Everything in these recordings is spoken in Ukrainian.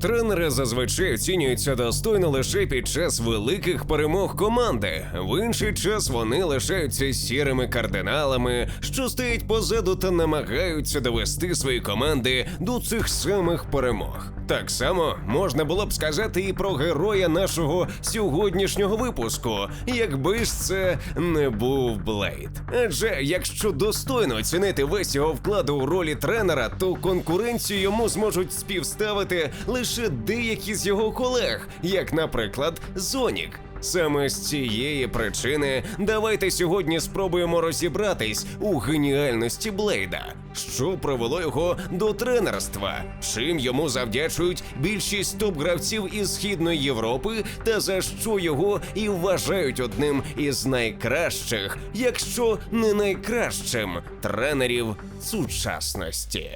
Тренери зазвичай оцінюються достойно лише під час великих перемог команди. В інший час вони лишаються сірими кардиналами, що стоять позаду та намагаються довести свої команди до цих самих перемог. Так само можна було б сказати і про героя нашого сьогоднішнього випуску, якби ж це не був Блейд. Адже якщо достойно оцінити весь його вклад у ролі тренера, то конкуренцію йому зможуть співставити лише деякі з його колег, як, наприклад, Зонік. Саме з цієї причини давайте сьогодні спробуємо розібратись у геніальності Блейда, що привело його до тренерства, чим йому завдячують більшість топ-гравців із східної Європи, та за що його і вважають одним із найкращих, якщо не найкращим тренерів сучасності.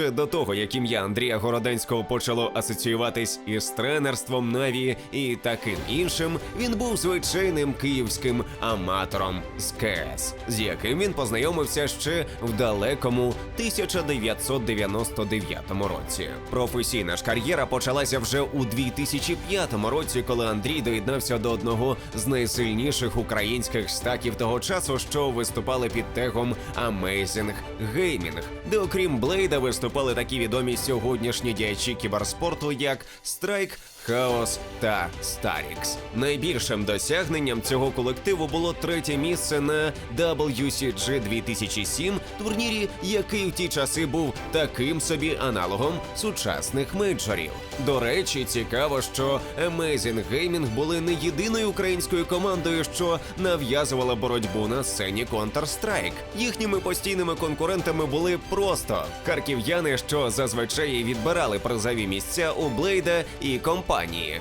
Ще до того, як ім'я Андрія Городенського почало асоціюватись із тренерством Наві і таким іншим, він був звичайним київським аматором з КС, з яким він познайомився ще в далекому 1999 році. Професійна ж кар'єра почалася вже у 2005 році, коли Андрій доєднався до одного з найсильніших українських стаків того часу, що виступали під тегом Amazing Gaming, де окрім Блейда виступали такі відомі сьогоднішні діячі кіберспорту, як Страйк, Хаос та Старікс. Найбільшим досягненням цього колективу було третє місце на WCG 2007, турнірі, який в ті часи був таким собі аналогом сучасних мейджорів. До речі, цікаво, що Amazing Gaming були не єдиною українською командою, що нав'язувала боротьбу на сцені Counter-Strike. Їхніми постійними конкурентами були просто харків'яни, що зазвичай відбирали призові місця у Блейда і компанії.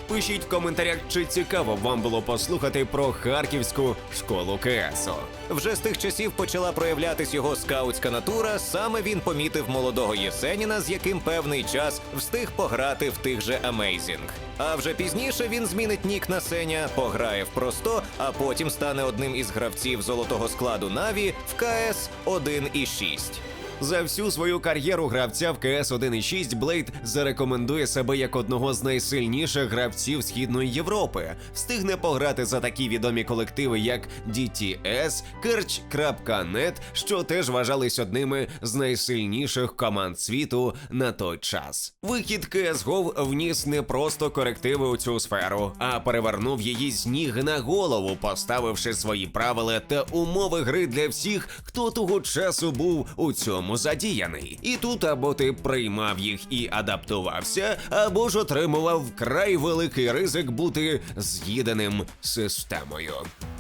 Пишіть в коментарях, чи цікаво вам було послухати про харківську школу КСО. Вже з тих часів почала проявлятись його скаутська натура. Саме він помітив молодого Єсеніна, з яким певний час встиг пограти в тих же Amazing. А вже пізніше він змінить нік на Сеня, пограє в просто, а потім стане одним із гравців золотого складу Наві в КС 1.6. За всю свою кар'єру гравця в КС 1.6 Блейд зарекомендує себе як одного з найсильніших гравців Східної Європи. Встигне пограти за такі відомі колективи, як DTS, Kerch.net, що теж вважались одними з найсильніших команд світу на той час. Вихід CSGO вніс не просто корективи у цю сферу, а перевернув її з ніг на голову, поставивши свої правила та умови гри для всіх, хто того часу був у цьому задіяний. І тут або ти приймав їх і адаптувався, або ж отримував вкрай великий ризик бути з'їденим системою.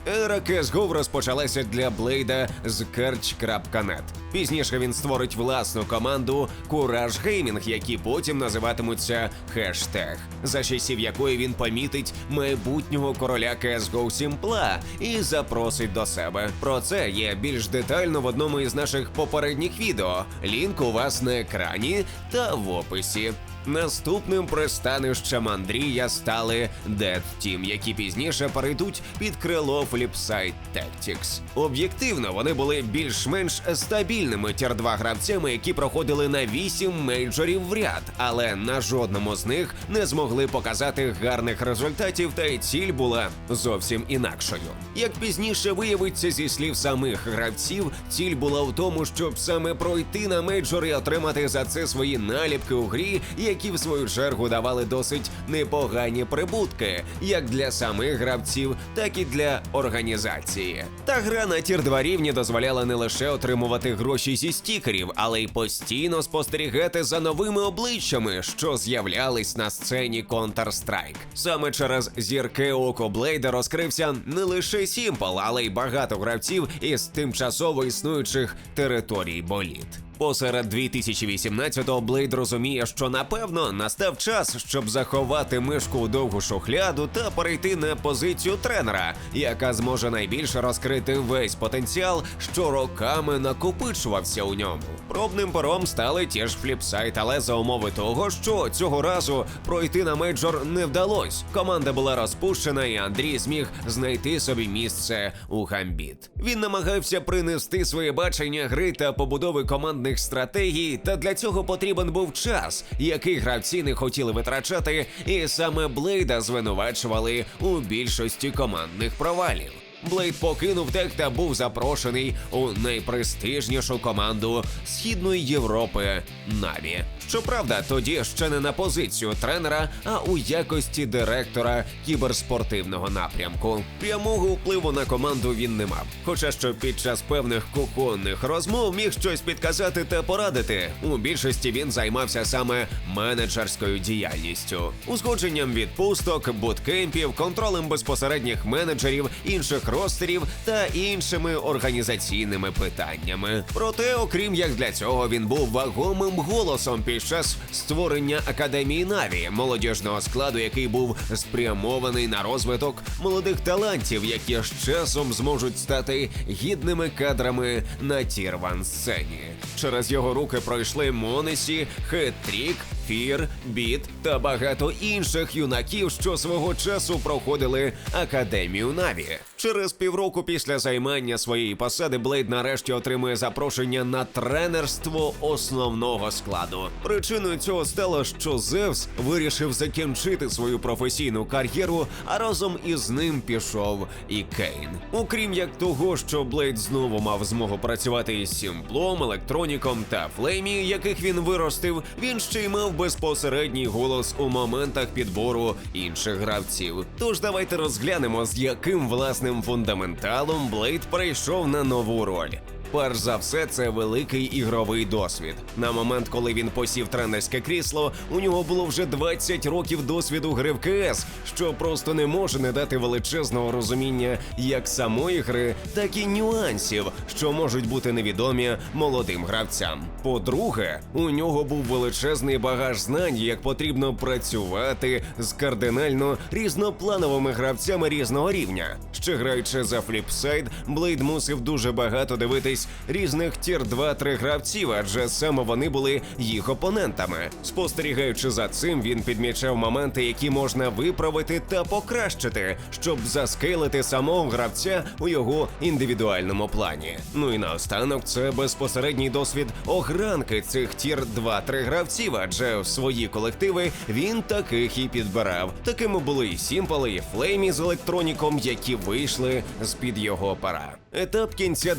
Ера CSGO розпочалася для Блейда з Kerch.net. Пізніше він створить власну команду Courage Gaming, які потім називатимуться хештег, за часів якої він помітить майбутнього короля CSGO Сімпла і запросить до себе. Про це є більш детально в одному із наших попередніх відео. Лінк у вас на екрані та в описі. Наступним пристанищем Андрія стали Dead Team, які пізніше перейдуть під крило Flipside Tactics. Об'єктивно, вони були більш-менш стабільними тір-2 гравцями, які проходили на 8 мейджорів в ряд, але на жодному з них не змогли показати гарних результатів, та й ціль була зовсім інакшою. Як пізніше виявиться зі слів самих гравців, ціль була в тому, щоб саме пройти на мейджор і отримати за це свої наліпки у грі, які в свою чергу давали досить непогані прибутки, як для самих гравців, так і для організації. Та гра на тір 2 рівні дозволяла не лише отримувати гроші зі стікерів, але й постійно спостерігати за новими обличчями, що з'являлись на сцені Counter-Strike. Саме через зірки око Блейда розкрився не лише Сімпл, але й багато гравців із тимчасово існуючих територій боліт. Посеред 2018-го Блейд розуміє, що напевно настав час, щоб заховати мишку у довгу шухляду та перейти на позицію тренера, яка зможе найбільше розкрити весь потенціал, що роками накопичувався у ньому. Пробним пером стали ті ж фліпсайт, але за умови того, що цього разу пройти на мейджор не вдалось. Команда була розпущена, і Андрій зміг знайти собі місце у гамбіт. Він намагався принести своє бачення гри та побудови командних стратегій, та для цього потрібен був час, який гравці не хотіли витрачати, і саме Блейда звинувачували у більшості командних провалів. Блейд покинув тех та був запрошений у найпрестижнішу команду Східної Європи Наві. Щоправда, тоді ще не на позицію тренера, а у якості директора кіберспортивного напрямку. Прямого впливу на команду він не мав. Хоча що під час певних кухонних розмов міг щось підказати та порадити. У більшості він займався саме менеджерською діяльністю, узгодженням відпусток, буткемпів, контролем безпосередніх менеджерів, інших ростерів та іншими організаційними питаннями. Проте, окрім як для цього, він був вагомим голосом під час створення академії Наві, молодіжного складу, який був спрямований на розвиток молодих талантів, які з часом зможуть стати гідними кадрами на тірван сцені. Через його руки пройшли Монесі, Хетрік, Фір, Біт та багато інших юнаків, що свого часу проходили академію Наві. Через півроку після займання своєї посади Блейд нарешті отримує запрошення на тренерство основного складу. Причиною цього стало, що Зевс вирішив закінчити свою професійну кар'єру, а разом із ним пішов і Кейн. Окрім як того, що Блейд знову мав змогу працювати із Сімплом, Електроніком та Флеймі, яких він виростив, він ще й мав безпосередній голос у моментах підбору інших гравців. Тож давайте розглянемо, з яким власним фундаменталом Блейд прийшов на нову роль. Перш за все, це великий ігровий досвід. На момент, коли він посів тренерське крісло, у нього було вже 20 років досвіду гри в КС, що просто не може не дати величезного розуміння як самої гри, так і нюансів, що можуть бути невідомі молодим гравцям. По-друге, у нього був величезний багаж знань, як потрібно працювати з кардинально різноплановими гравцями різного рівня. Ще граючи за фліпсайд, Блейд мусив дуже багато дивитись різних тір 2-3 гравців, адже саме вони були їх опонентами. Спостерігаючи за цим, він підмічав моменти, які можна виправити та покращити, щоб заскейлити самого гравця у його індивідуальному плані. Ну і наостанок це безпосередній досвід огранки цих тір 2-3 гравців, адже в свої колективи він таких і підбирав. Такими були і Сімпл, і Флеймі з електроніком, які вийшли з під його пара. Етап кінця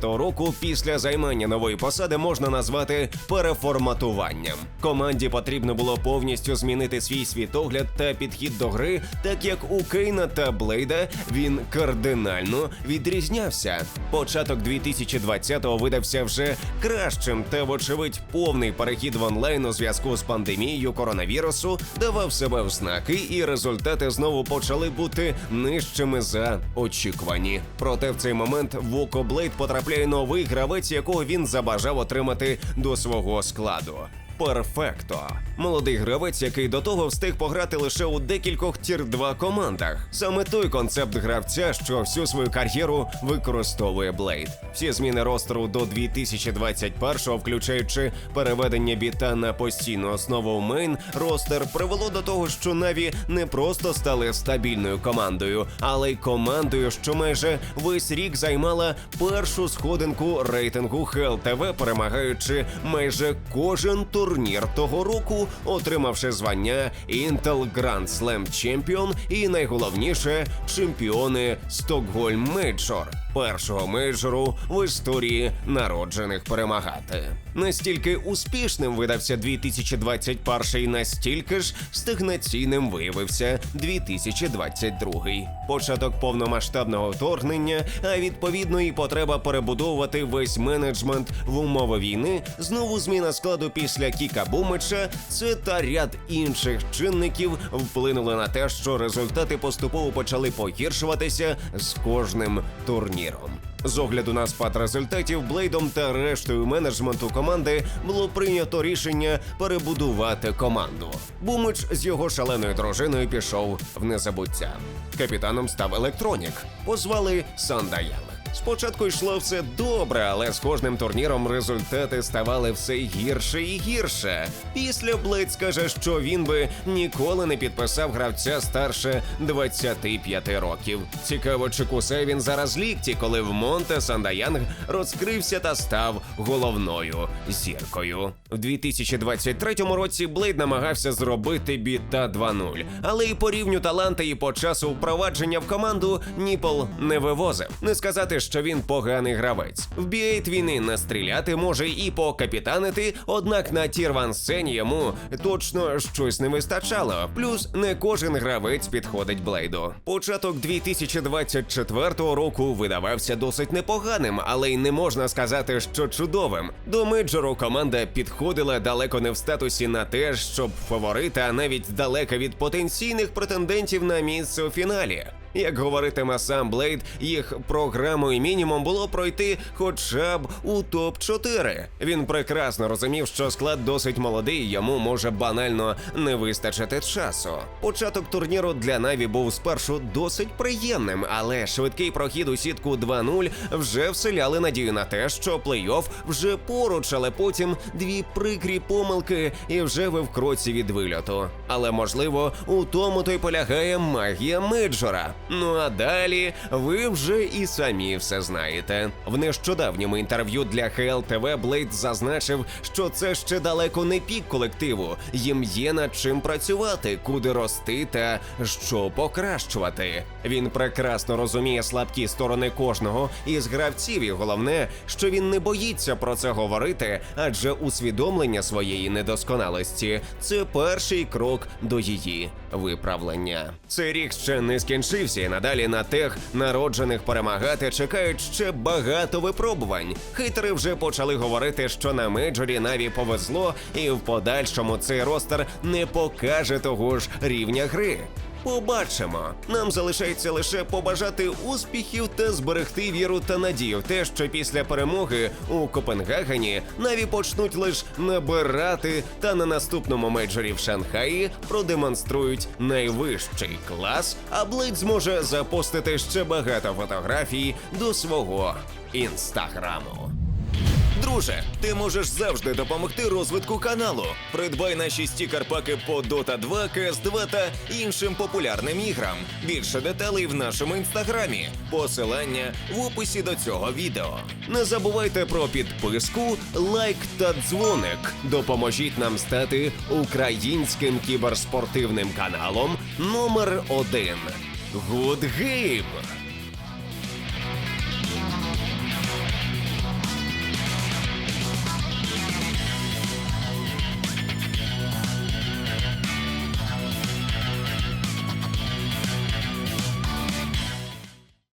19-го року після займання нової посади можна назвати переформатуванням. Команді потрібно було повністю змінити свій світогляд та підхід до гри, так як у Кейна та Блейда він кардинально відрізнявся. Початок 2020-го видався вже кращим, та, вочевидь, повний перехід в онлайн у зв'язку з пандемією коронавірусу давав себе в знаки, і результати знову почали бути нижчими за очікувані. Проте в цей момент в око Блейд потрапляє новий гравець, якого він забажав отримати до свого складу. Перфекто. Молодий гравець, який до того встиг пограти лише у декількох тір 2 командах. Саме той концепт гравця, що всю свою кар'єру використовує Блейд. Всі зміни ростеру до 2021-го, включаючи переведення біта на постійну основу мейн, ростер привело до того, що Наві не просто стали стабільною командою, але й командою, що майже весь рік займала першу сходинку рейтингу ХЛТВ, перемагаючи майже кожен турнір того року, отримавши звання Intel Grand Slam Champion і найголовніше чемпіони Stockholm Major, першого мейджору в історії народжених перемагати. Настільки успішним видався 2021, настільки ж стагнаційним виявився 2022. Початок повномасштабного вторгнення, а відповідно і потреба перебудовувати весь менеджмент в умови війни, знову зміна складу після Кіка Бумича, це та ряд інших чинників вплинули на те, що результати поступово почали погіршуватися з кожним турніром. З огляду на спад результатів Блейдом та рештою менеджменту команди було прийнято рішення перебудувати команду. Бумич з його шаленою дружиною пішов в незабуття. Капітаном став електронік. Позвали Сандаян. Спочатку йшло все добре, але з кожним турніром результати ставали все гірше і гірше. Після Блейд скаже, що він би ніколи не підписав гравця старше 25 років. Цікаво, чи кусе він зараз лікті, коли в Монте Сандаянг розкрився та став головною зіркою. В 2023 році Блейд намагався зробити біта 2.0, але і по рівню таланта, і по часу впровадження в команду Ніпл не вивозив. Не сказати, що він поганий гравець. В B8 він і настріляти може і покапітанити, однак на тір сцені йому точно щось не вистачало. Плюс не кожен гравець підходить Блейду. Початок 2024 року видавався досить непоганим, але й не можна сказати, що чудовим. До мейджору команда підходила далеко не в статусі на те, щоб фаворита, навіть далека від потенційних претендентів на місце у фіналі. Як говоритиме сам Блейд, їх програмою мінімум було пройти хоча б у топ 4 Він прекрасно розумів, що склад досить молодий, йому може банально не вистачити часу. Початок турніру для Наві був спершу досить приємним, але швидкий прохід у сітку 2-0 вже вселяли надію на те, що плей-офф вже поруч, але потім дві прикрі помилки і вже ви в кроці від вильоту. Але можливо, у тому то й полягає магія Мейджора. Ну а далі ви вже і самі все знаєте. В нещодавньому інтерв'ю для ХЛ ТВ Блейд зазначив, що це ще далеко не пік колективу. Їм є над чим працювати, куди рости та що покращувати. Він прекрасно розуміє слабкі сторони кожного із гравців, і головне, що він не боїться про це говорити, адже усвідомлення своєї недосконалості це перший крок до її виправлення. Цей рік ще не скінчився, і надалі на тех народжених перемагати, чекають ще багато випробувань. Хейтери вже почали говорити, що на мейджорі Наві повезло, і в подальшому цей ростер не покаже того ж рівня гри. Побачимо. Нам залишається лише побажати успіхів та зберегти віру та надію в те, що після перемоги у Копенгагені Наві почнуть лише набирати та на наступному мейджорі в Шанхаї продемонструють найвищий клас, а Блейд зможе запостити ще багато фотографій до свого інстаграму. Друже, ти можеш завжди допомогти розвитку каналу. Придбай наші стікер-паки по Dota 2, CS 2 та іншим популярним іграм. Більше деталей в нашому інстаграмі. Посилання в описі до цього відео. Не забувайте про підписку, лайк та дзвоник. Допоможіть нам стати українським кіберспортивним каналом номер один. Good Game!